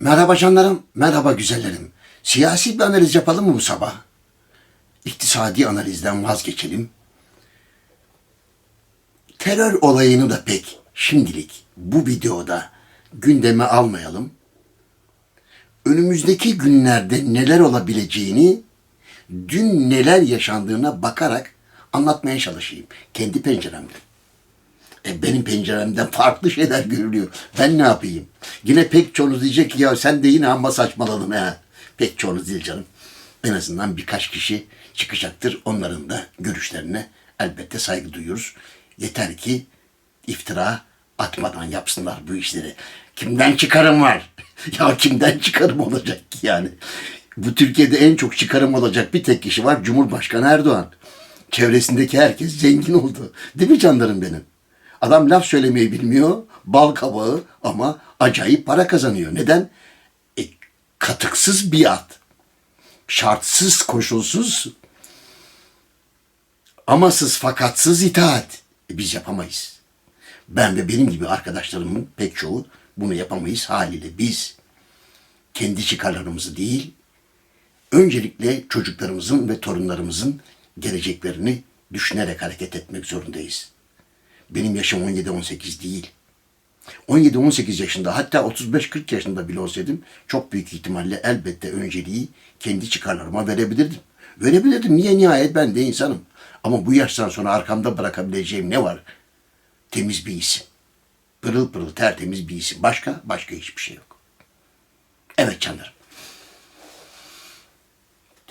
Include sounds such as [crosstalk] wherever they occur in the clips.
Merhaba canlarım, merhaba güzellerim. Siyasi bir analiz yapalım mı bu sabah? İktisadi analizden vazgeçelim. Terör olayını da pek şimdilik bu videoda gündeme almayalım. Önümüzdeki günlerde neler olabileceğini dün neler yaşandığına bakarak anlatmaya çalışayım. Kendi penceremden. E benim penceremden farklı şeyler görülüyor. Ben ne yapayım? Yine pek çoğunuz diyecek ki ya sen de yine amma saçmaladın ha. Pek çoğunuz değil canım. En azından birkaç kişi çıkacaktır. Onların da görüşlerine elbette saygı duyuyoruz. Yeter ki iftira atmadan yapsınlar bu işleri. Kimden çıkarım var? [laughs] ya kimden çıkarım olacak ki yani? Bu Türkiye'de en çok çıkarım olacak bir tek kişi var. Cumhurbaşkanı Erdoğan. Çevresindeki herkes zengin oldu. Değil mi canlarım benim? Adam laf söylemeyi bilmiyor. Bal kabağı ama acayip para kazanıyor. Neden? E, katıksız biat. Şartsız, koşulsuz amasız fakatsız itaat. E, biz yapamayız. Ben ve benim gibi arkadaşlarımın pek çoğu bunu yapamayız haliyle. Biz kendi çıkarlarımızı değil, öncelikle çocuklarımızın ve torunlarımızın geleceklerini düşünerek hareket etmek zorundayız. Benim yaşım 17-18 değil. 17-18 yaşında hatta 35-40 yaşında bile olsaydım çok büyük ihtimalle elbette önceliği kendi çıkarlarıma verebilirdim. Verebilirdim. Niye nihayet ben de insanım. Ama bu yaştan sonra arkamda bırakabileceğim ne var? Temiz bir isim. Pırıl pırıl tertemiz bir isim. Başka? Başka hiçbir şey yok. Evet canlarım.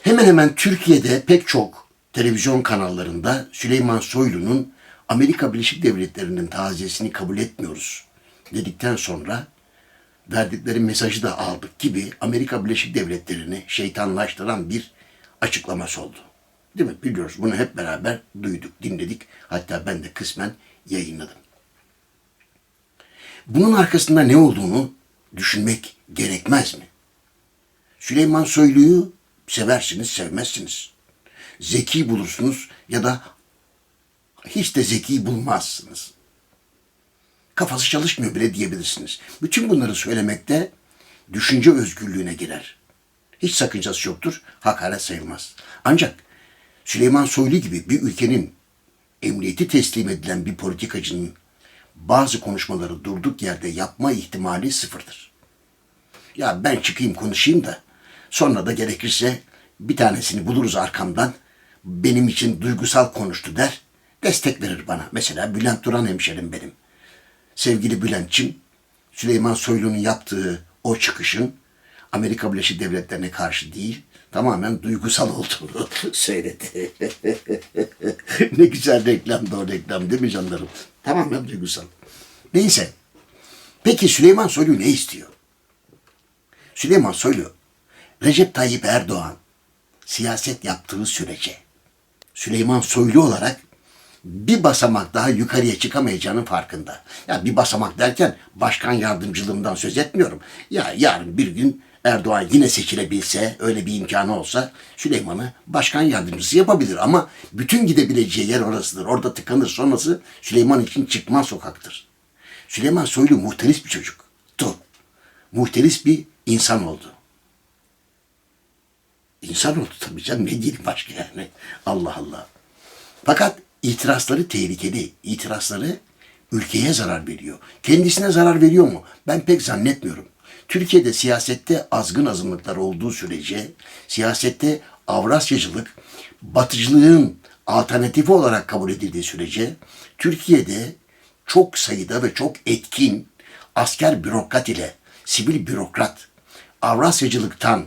Hemen hemen Türkiye'de pek çok televizyon kanallarında Süleyman Soylu'nun Amerika Birleşik Devletleri'nin taziyesini kabul etmiyoruz dedikten sonra verdikleri mesajı da aldık gibi Amerika Birleşik Devletleri'ni şeytanlaştıran bir açıklaması oldu. Değil mi? Biliyoruz. Bunu hep beraber duyduk, dinledik. Hatta ben de kısmen yayınladım. Bunun arkasında ne olduğunu düşünmek gerekmez mi? Süleyman Soylu'yu seversiniz, sevmezsiniz. Zeki bulursunuz ya da hiç de zeki bulmazsınız. Kafası çalışmıyor bile diyebilirsiniz. Bütün bunları söylemekte düşünce özgürlüğüne girer. Hiç sakıncası yoktur, hakaret sayılmaz. Ancak Süleyman Soylu gibi bir ülkenin emniyeti teslim edilen bir politikacının bazı konuşmaları durduk yerde yapma ihtimali sıfırdır. Ya ben çıkayım konuşayım da sonra da gerekirse bir tanesini buluruz arkamdan benim için duygusal konuştu der destek verir bana. Mesela Bülent Duran hemşerim benim. Sevgili Bülent'çim Süleyman Soylu'nun yaptığı o çıkışın Amerika Birleşik Devletleri'ne karşı değil tamamen duygusal olduğunu [laughs] söyledi. ne güzel reklam da o reklam değil mi canlarım? Tamamen duygusal. Neyse. Peki Süleyman Soylu ne istiyor? Süleyman Soylu, Recep Tayyip Erdoğan siyaset yaptığı sürece Süleyman Soylu olarak bir basamak daha yukarıya çıkamayacağının farkında. Ya bir basamak derken başkan yardımcılığından söz etmiyorum. Ya yarın bir gün Erdoğan yine seçilebilse, öyle bir imkanı olsa Süleyman'ı başkan yardımcısı yapabilir. Ama bütün gidebileceği yer orasıdır. Orada tıkanır. Sonrası Süleyman için çıkmaz sokaktır. Süleyman Soylu muhteris bir çocuk. Tu. Muhteris bir insan oldu. İnsan oldu tabii canım. Ne diyelim başka yani. Allah Allah. Fakat itirazları tehlikeli. İtirazları ülkeye zarar veriyor. Kendisine zarar veriyor mu? Ben pek zannetmiyorum. Türkiye'de siyasette azgın azınlıklar olduğu sürece siyasette Avrasyacılık batıcılığın alternatifi olarak kabul edildiği sürece Türkiye'de çok sayıda ve çok etkin asker bürokrat ile sivil bürokrat Avrasyacılıktan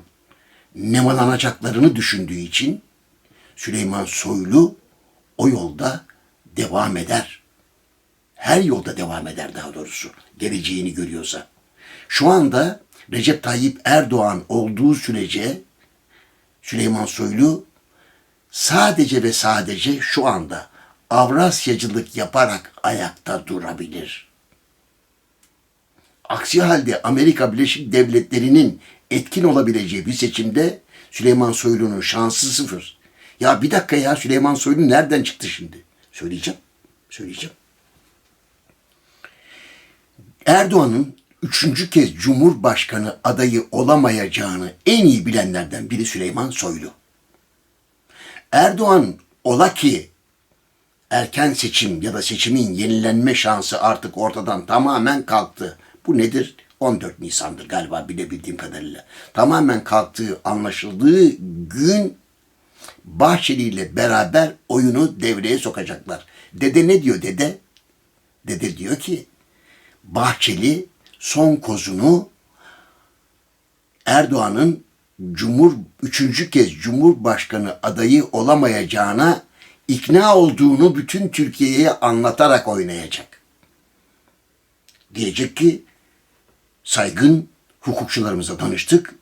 nemalanacaklarını düşündüğü için Süleyman Soylu o yolda devam eder. Her yolda devam eder daha doğrusu. Geleceğini görüyorsa. Şu anda Recep Tayyip Erdoğan olduğu sürece Süleyman Soylu sadece ve sadece şu anda Avrasyacılık yaparak ayakta durabilir. Aksi halde Amerika Birleşik Devletleri'nin etkin olabileceği bir seçimde Süleyman Soylu'nun şansı sıfır. Ya bir dakika ya Süleyman Soylu nereden çıktı şimdi? Söyleyeceğim. Söyleyeceğim. Erdoğan'ın üçüncü kez Cumhurbaşkanı adayı olamayacağını en iyi bilenlerden biri Süleyman Soylu. Erdoğan ola ki erken seçim ya da seçimin yenilenme şansı artık ortadan tamamen kalktı. Bu nedir? 14 Nisan'dır galiba bilebildiğim kadarıyla. Tamamen kalktığı anlaşıldığı gün Bahçeli ile beraber oyunu devreye sokacaklar. Dede ne diyor dede? Dede diyor ki Bahçeli son kozunu Erdoğan'ın Cumhur üçüncü kez Cumhurbaşkanı adayı olamayacağına ikna olduğunu bütün Türkiye'ye anlatarak oynayacak. Diyecek ki saygın hukukçularımıza danıştık.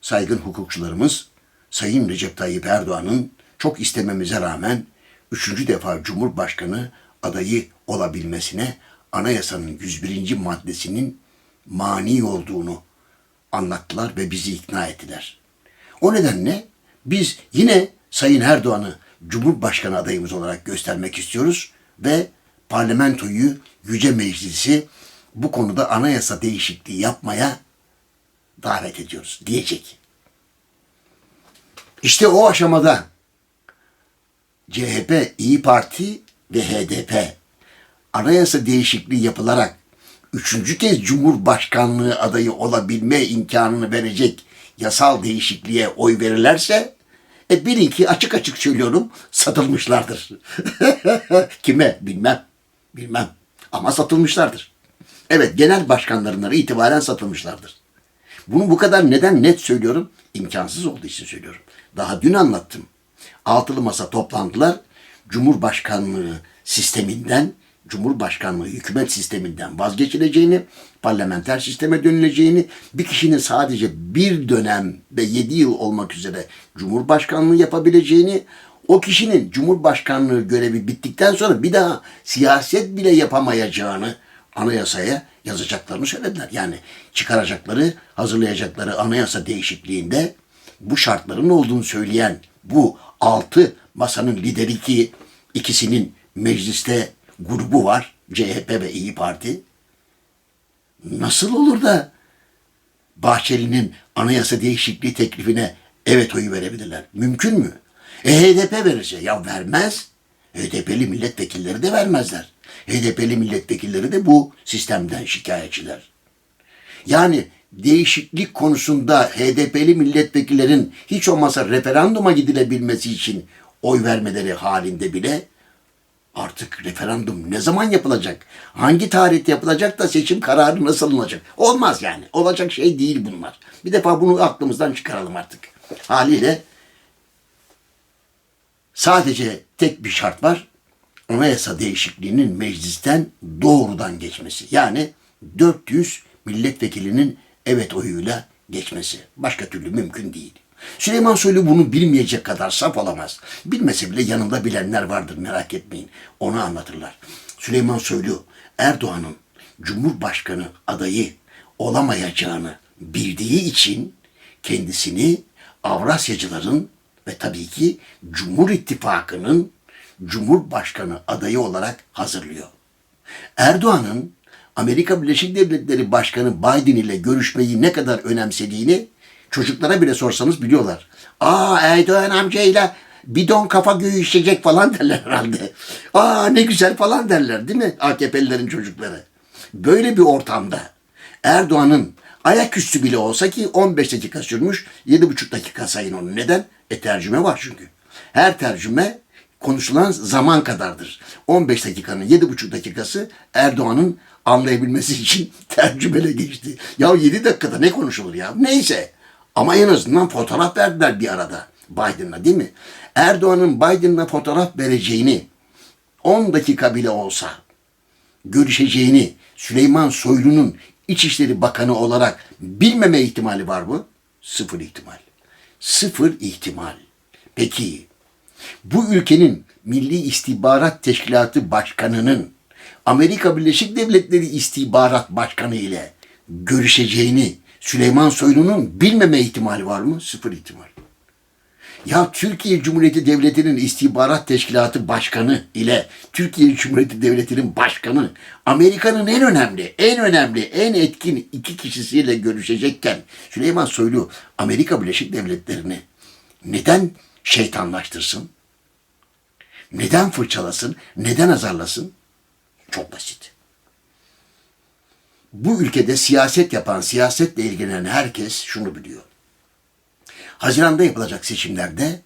Saygın hukukçularımız Sayın Recep Tayyip Erdoğan'ın çok istememize rağmen üçüncü defa Cumhurbaşkanı adayı olabilmesine anayasanın 101. maddesinin mani olduğunu anlattılar ve bizi ikna ettiler. O nedenle biz yine Sayın Erdoğan'ı Cumhurbaşkanı adayımız olarak göstermek istiyoruz ve parlamentoyu, Yüce Meclisi bu konuda anayasa değişikliği yapmaya davet ediyoruz diyecek. İşte o aşamada CHP, İyi Parti ve HDP anayasa değişikliği yapılarak üçüncü kez Cumhurbaşkanlığı adayı olabilme imkanını verecek yasal değişikliğe oy verirlerse e bilin ki açık açık söylüyorum satılmışlardır. [laughs] Kime bilmem. Bilmem. Ama satılmışlardır. Evet genel başkanlarından itibaren satılmışlardır. Bunu bu kadar neden net söylüyorum? İmkansız olduğu için söylüyorum. Daha dün anlattım. Altılı masa toplantılar Cumhurbaşkanlığı sisteminden, Cumhurbaşkanlığı hükümet sisteminden vazgeçileceğini, parlamenter sisteme dönüleceğini, bir kişinin sadece bir dönem ve yedi yıl olmak üzere Cumhurbaşkanlığı yapabileceğini, o kişinin Cumhurbaşkanlığı görevi bittikten sonra bir daha siyaset bile yapamayacağını anayasaya yazacaklarını söylediler. Yani çıkaracakları, hazırlayacakları anayasa değişikliğinde bu şartların olduğunu söyleyen bu altı masanın lideri ki ikisinin mecliste grubu var. CHP ve İyi Parti. Nasıl olur da Bahçeli'nin anayasa değişikliği teklifine evet oyu verebilirler? Mümkün mü? E HDP verirse ya vermez. HDP'li milletvekilleri de vermezler. HDP'li milletvekilleri de bu sistemden şikayetçiler. Yani değişiklik konusunda HDP'li milletvekillerin hiç olmazsa referanduma gidilebilmesi için oy vermeleri halinde bile artık referandum ne zaman yapılacak? Hangi tarihte yapılacak da seçim kararı nasıl alınacak? Olmaz yani. Olacak şey değil bunlar. Bir defa bunu aklımızdan çıkaralım artık. Haliyle sadece tek bir şart var. Anayasa değişikliğinin meclisten doğrudan geçmesi. Yani 400 milletvekilinin evet oyuyla geçmesi. Başka türlü mümkün değil. Süleyman Soylu bunu bilmeyecek kadar saf olamaz. Bilmese bile yanında bilenler vardır merak etmeyin. Onu anlatırlar. Süleyman Soylu Erdoğan'ın Cumhurbaşkanı adayı olamayacağını bildiği için kendisini Avrasyacıların ve tabii ki Cumhur İttifakı'nın Cumhurbaşkanı adayı olarak hazırlıyor. Erdoğan'ın Amerika Birleşik Devletleri Başkanı Biden ile görüşmeyi ne kadar önemsediğini çocuklara bile sorsanız biliyorlar. Aa Erdoğan amcayla bidon kafa göğüşecek falan derler herhalde. Aa ne güzel falan derler değil mi AKP'lilerin çocukları? Böyle bir ortamda Erdoğan'ın ayaküstü bile olsa ki 15 dakika sürmüş 7,5 dakika sayın onu. Neden? E tercüme var çünkü. Her tercüme konuşulan zaman kadardır. 15 dakikanın 7,5 dakikası Erdoğan'ın anlayabilmesi için [laughs] tercümele geçti. Ya 7 dakikada ne konuşulur ya? Neyse. Ama en azından fotoğraf verdiler bir arada Biden'la değil mi? Erdoğan'ın Biden'la fotoğraf vereceğini 10 dakika bile olsa görüşeceğini Süleyman Soylu'nun İçişleri Bakanı olarak bilmeme ihtimali var mı? Sıfır ihtimal. Sıfır ihtimal. Peki bu ülkenin Milli İstihbarat Teşkilatı Başkanı'nın Amerika Birleşik Devletleri İstihbarat Başkanı ile görüşeceğini Süleyman Soylu'nun bilmeme ihtimali var mı? Sıfır ihtimal. Ya Türkiye Cumhuriyeti Devleti'nin istihbarat teşkilatı başkanı ile Türkiye Cumhuriyeti Devleti'nin başkanı Amerika'nın en önemli, en önemli, en etkin iki kişisiyle görüşecekken Süleyman Soylu Amerika Birleşik Devletleri'ni neden şeytanlaştırsın? Neden fırçalasın? Neden azarlasın? Çok basit. Bu ülkede siyaset yapan, siyasetle ilgilenen herkes şunu biliyor. Haziran'da yapılacak seçimlerde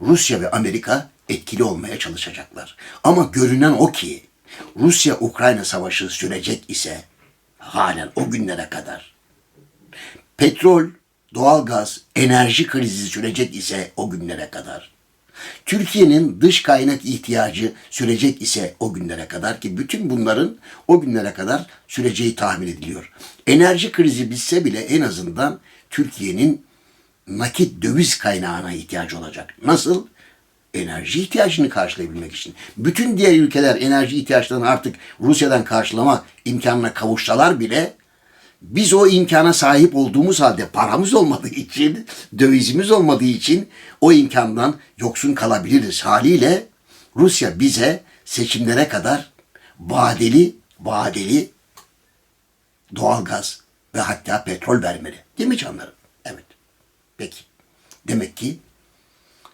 Rusya ve Amerika etkili olmaya çalışacaklar. Ama görünen o ki Rusya-Ukrayna savaşı sürecek ise halen o günlere kadar petrol, doğalgaz, enerji krizi sürecek ise o günlere kadar Türkiye'nin dış kaynak ihtiyacı sürecek ise o günlere kadar ki bütün bunların o günlere kadar süreceği tahmin ediliyor. Enerji krizi bitse bile en azından Türkiye'nin nakit döviz kaynağına ihtiyacı olacak. Nasıl? Enerji ihtiyacını karşılayabilmek için. Bütün diğer ülkeler enerji ihtiyaçlarını artık Rusya'dan karşılama imkanına kavuşsalar bile biz o imkana sahip olduğumuz halde paramız olmadığı için, dövizimiz olmadığı için o imkandan yoksun kalabiliriz. Haliyle Rusya bize seçimlere kadar vadeli, vadeli doğalgaz ve hatta petrol vermeli. Değil mi canlarım? Evet. Peki. Demek ki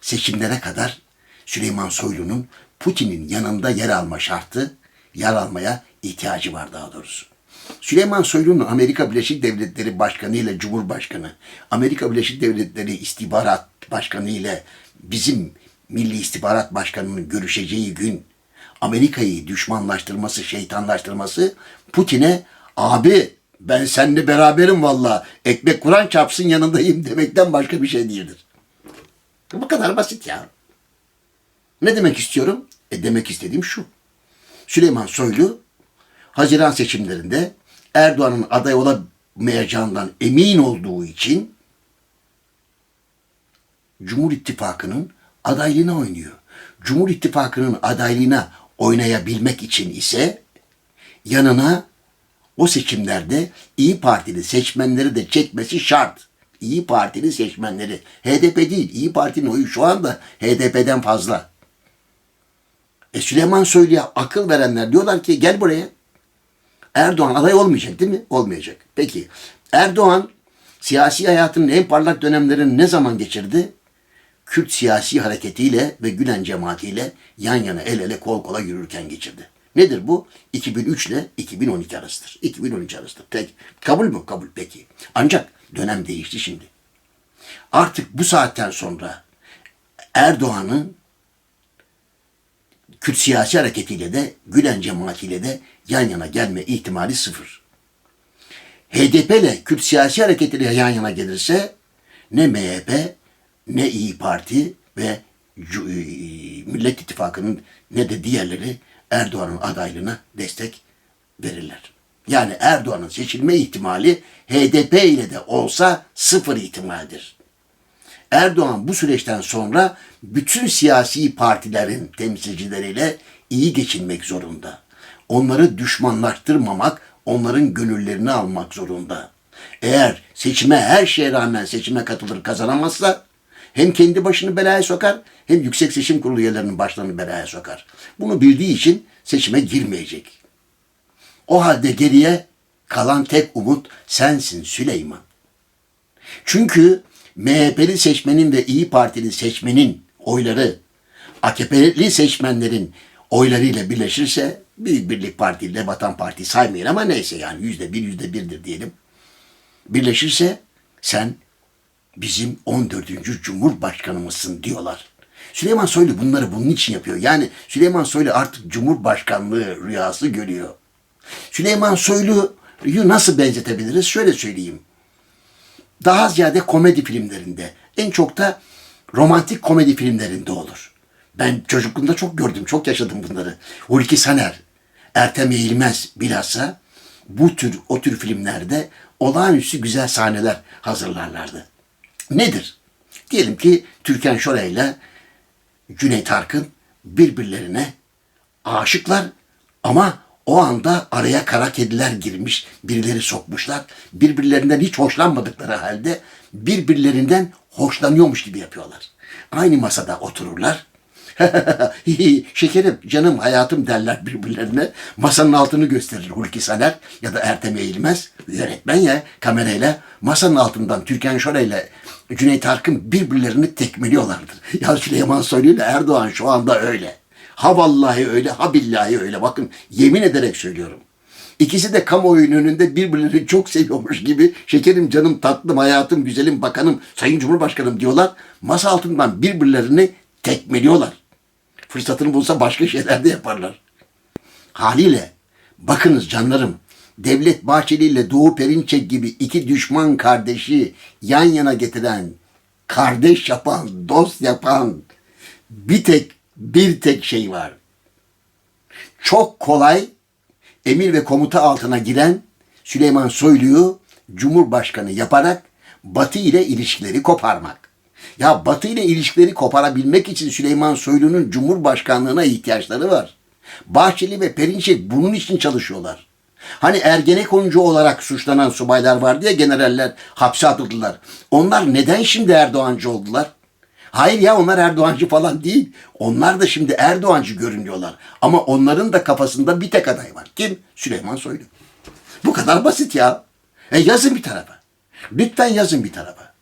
seçimlere kadar Süleyman Soylu'nun Putin'in yanında yer alma şartı, yer almaya ihtiyacı var daha doğrusu. Süleyman Soylu'nun Amerika Birleşik Devletleri Başkanı ile Cumhurbaşkanı, Amerika Birleşik Devletleri İstihbarat Başkanı ile bizim Milli İstihbarat Başkanı'nın görüşeceği gün Amerika'yı düşmanlaştırması, şeytanlaştırması Putin'e abi ben seninle beraberim valla ekmek kuran çapsın yanındayım demekten başka bir şey değildir. Bu kadar basit ya. Ne demek istiyorum? E demek istediğim şu. Süleyman Soylu Haziran seçimlerinde Erdoğan'ın aday olamayacağından emin olduğu için Cumhur İttifakı'nın adaylığına oynuyor. Cumhur İttifakı'nın adaylığına oynayabilmek için ise yanına o seçimlerde İyi Partili seçmenleri de çekmesi şart. İyi Partili seçmenleri. HDP değil. İyi Parti'nin oyu şu anda HDP'den fazla. E Süleyman Soylu'ya akıl verenler diyorlar ki gel buraya. Erdoğan aday olmayacak değil mi? Olmayacak. Peki Erdoğan siyasi hayatının en parlak dönemlerini ne zaman geçirdi? Kürt siyasi hareketiyle ve Gülen cemaatiyle yan yana el ele kol kola yürürken geçirdi. Nedir bu? 2003 ile 2012 arasıdır. 2013 arasıdır. Peki. Kabul mü? Kabul. Peki. Ancak dönem değişti şimdi. Artık bu saatten sonra Erdoğan'ın Kürt siyasi hareketiyle de Gülen cemaatiyle de yan yana gelme ihtimali sıfır. HDP ile Kürt siyasi hareketiyle yan yana gelirse ne MHP ne İyi Parti ve Millet İttifakı'nın ne de diğerleri Erdoğan'ın adaylığına destek verirler. Yani Erdoğan'ın seçilme ihtimali HDP ile de olsa sıfır ihtimaldir. Erdoğan bu süreçten sonra bütün siyasi partilerin temsilcileriyle iyi geçinmek zorunda. Onları düşmanlaştırmamak, onların gönüllerini almak zorunda. Eğer seçime her şeye rağmen seçime katılır kazanamazsa hem kendi başını belaya sokar hem Yüksek Seçim Kurulu üyelerinin başlarını belaya sokar. Bunu bildiği için seçime girmeyecek. O halde geriye kalan tek umut sensin Süleyman. Çünkü MHP'li seçmenin ve İyi Partili seçmenin oyları AKP'li seçmenlerin oylarıyla birleşirse Büyük Birlik Parti ile Vatan Parti saymayın ama neyse yani yüzde bir yüzde birdir diyelim. Birleşirse sen bizim 14. Cumhurbaşkanımızsın diyorlar. Süleyman Soylu bunları bunun için yapıyor. Yani Süleyman Soylu artık Cumhurbaşkanlığı rüyası görüyor. Süleyman Soylu'yu nasıl benzetebiliriz? Şöyle söyleyeyim. Daha ziyade komedi filmlerinde, en çok da romantik komedi filmlerinde olur. Ben çocukluğumda çok gördüm, çok yaşadım bunları. Hulki Saner, Ertem Eğilmez bilhassa bu tür o tür filmlerde olağanüstü güzel sahneler hazırlarlardı. Nedir? Diyelim ki Türkan Şoray ile Cüneyt Arkın birbirlerine aşıklar ama o anda araya kara kediler girmiş, birileri sokmuşlar. Birbirlerinden hiç hoşlanmadıkları halde birbirlerinden hoşlanıyormuş gibi yapıyorlar. Aynı masada otururlar. [laughs] Şekerim, canım, hayatım derler birbirlerine. Masanın altını gösterir Hulki Saner ya da Ertem Eğilmez. Yönetmen ya kamerayla masanın altından Türkan Şoray ile Cüneyt Arkın birbirlerini tekmeliyorlardır. [laughs] Ya Süleyman Soylu ile Erdoğan şu anda öyle. Ha vallahi öyle, ha billahi öyle. Bakın yemin ederek söylüyorum. İkisi de kamuoyunun önünde birbirlerini çok seviyormuş gibi şekerim, canım, tatlım, hayatım, güzelim, bakanım, sayın cumhurbaşkanım diyorlar. Masa altından birbirlerini tekmeliyorlar. Fırsatını bulsa başka şeyler de yaparlar. Haliyle bakınız canlarım Devlet Bahçeli ile Doğu Perinçek gibi iki düşman kardeşi yan yana getiren, kardeş yapan, dost yapan bir tek bir tek şey var. Çok kolay emir ve komuta altına giren Süleyman Soylu'yu Cumhurbaşkanı yaparak Batı ile ilişkileri koparmak. Ya Batı ile ilişkileri koparabilmek için Süleyman Soylu'nun Cumhurbaşkanlığına ihtiyaçları var. Bahçeli ve Perinçek bunun için çalışıyorlar. Hani Ergenekoncu olarak suçlanan subaylar vardı ya generaller hapse atıldılar. Onlar neden şimdi Erdoğancı oldular? Hayır ya onlar Erdoğancı falan değil. Onlar da şimdi Erdoğancı görünüyorlar. Ama onların da kafasında bir tek aday var. Kim? Süleyman Soylu. Bu kadar basit ya. E yazın bir tarafa. Lütfen yazın bir tarafa.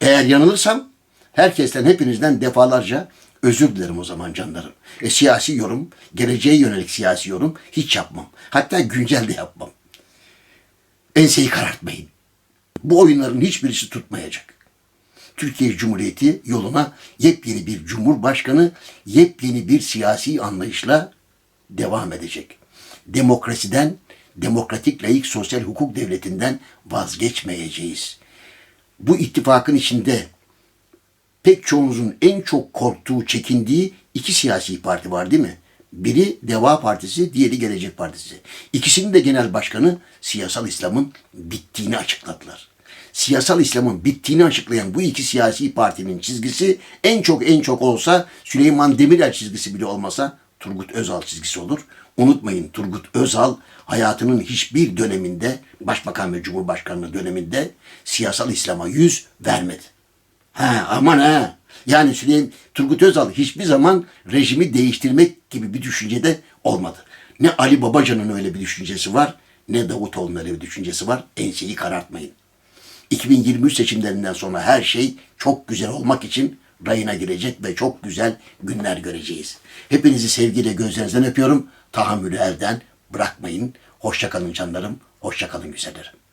Eğer yanılırsam herkesten hepinizden defalarca özür dilerim o zaman canlarım. E, siyasi yorum, geleceğe yönelik siyasi yorum hiç yapmam. Hatta güncel de yapmam. Enseyi karartmayın. Bu oyunların hiçbirisi tutmayacak. Türkiye Cumhuriyeti yoluna yepyeni bir cumhurbaşkanı, yepyeni bir siyasi anlayışla devam edecek. Demokrasiden, demokratik layık sosyal hukuk devletinden vazgeçmeyeceğiz. Bu ittifakın içinde pek çoğunuzun en çok korktuğu, çekindiği iki siyasi parti var değil mi? Biri Deva Partisi, diğeri Gelecek Partisi. İkisinin de genel başkanı siyasal İslam'ın bittiğini açıkladılar. Siyasal İslam'ın bittiğini açıklayan bu iki siyasi partinin çizgisi en çok en çok olsa Süleyman Demirel çizgisi bile olmasa Turgut Özal çizgisi olur. Unutmayın Turgut Özal hayatının hiçbir döneminde başbakan ve cumhurbaşkanlığı döneminde siyasal İslam'a yüz vermedi. Ha aman ha. Yani Süleyman Turgut Özal hiçbir zaman rejimi değiştirmek gibi bir düşüncede olmadı. Ne Ali Babacan'ın öyle bir düşüncesi var, ne Davutoğlu'nun öyle bir düşüncesi var. Enseyi karartmayın. 2023 seçimlerinden sonra her şey çok güzel olmak için rayına girecek ve çok güzel günler göreceğiz. Hepinizi sevgiyle gözlerinizden öpüyorum. Tahammülü elden bırakmayın. Hoşçakalın canlarım, hoşçakalın güzellerim.